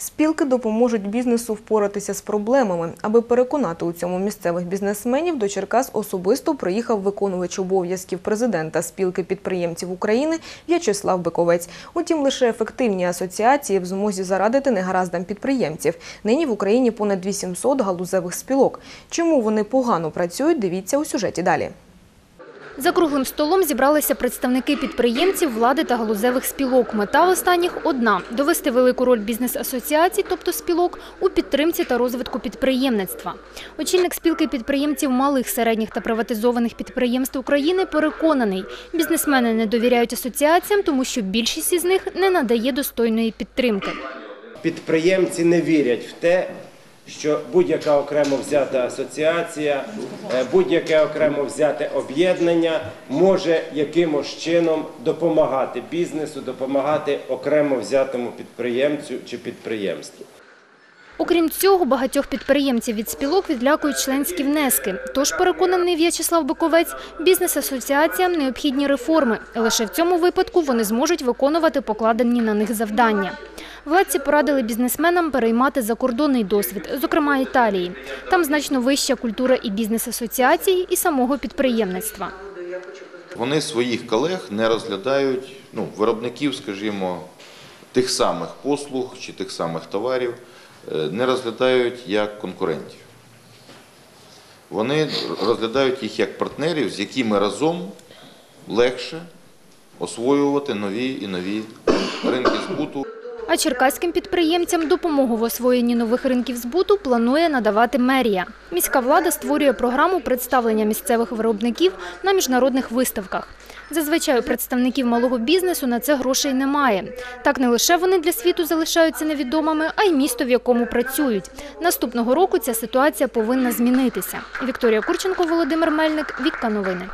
Спілки допоможуть бізнесу впоратися з проблемами. Аби переконати у цьому місцевих бізнесменів, до Черкас особисто приїхав виконувач обов'язків президента спілки підприємців України В'ячеслав Биковець. Утім, лише ефективні асоціації в змозі зарадити негараздам підприємців. Нині в Україні понад 800 галузевих спілок. Чому вони погано працюють, дивіться у сюжеті далі. За круглим столом зібралися представники підприємців, влади та галузевих спілок. Мета останніх одна – довести велику роль бізнес-асоціацій, тобто спілок, у підтримці та розвитку підприємництва. Очільник спілки підприємців малих, середніх та приватизованих підприємств України переконаний, бізнесмени не довіряють асоціаціям, тому що більшість із них не надає достойної підтримки. Підприємці не вірять в те, що будь-яка окремо взята асоціація, е, будь-яке окремо взяте об'єднання може якимось чином допомагати бізнесу, допомагати окремо взятому підприємцю чи підприємству. Окрім цього, багатьох підприємців від спілок відлякують членські внески. Тож, переконаний В'ячеслав Биковець, бізнес-асоціаціям необхідні реформи. Лише в цьому випадку вони зможуть виконувати покладені на них завдання. Владці порадили бізнесменам переймати закордонний досвід, зокрема Італії. Там значно вища культура і бізнес-асоціацій, і самого підприємництва. Вони своїх колег не розглядають, ну, виробників, скажімо, тих самих послуг чи тих самих товарів, е, не розглядають як конкурентів. Вони розглядають їх як партнерів, з якими разом легше освоювати нові і нові ринки збуту. А черкаським підприємцям допомогу в освоєнні нових ринків збуту планує надавати мерія. Міська влада створює програму представлення місцевих виробників на міжнародних виставках. Зазвичай у представників малого бізнесу на це грошей немає. Так не лише вони для світу залишаються невідомими, а й місто, в якому працюють. Наступного року ця ситуація повинна змінитися. Вікторія Курченко, Володимир Мельник, Вікка Новини.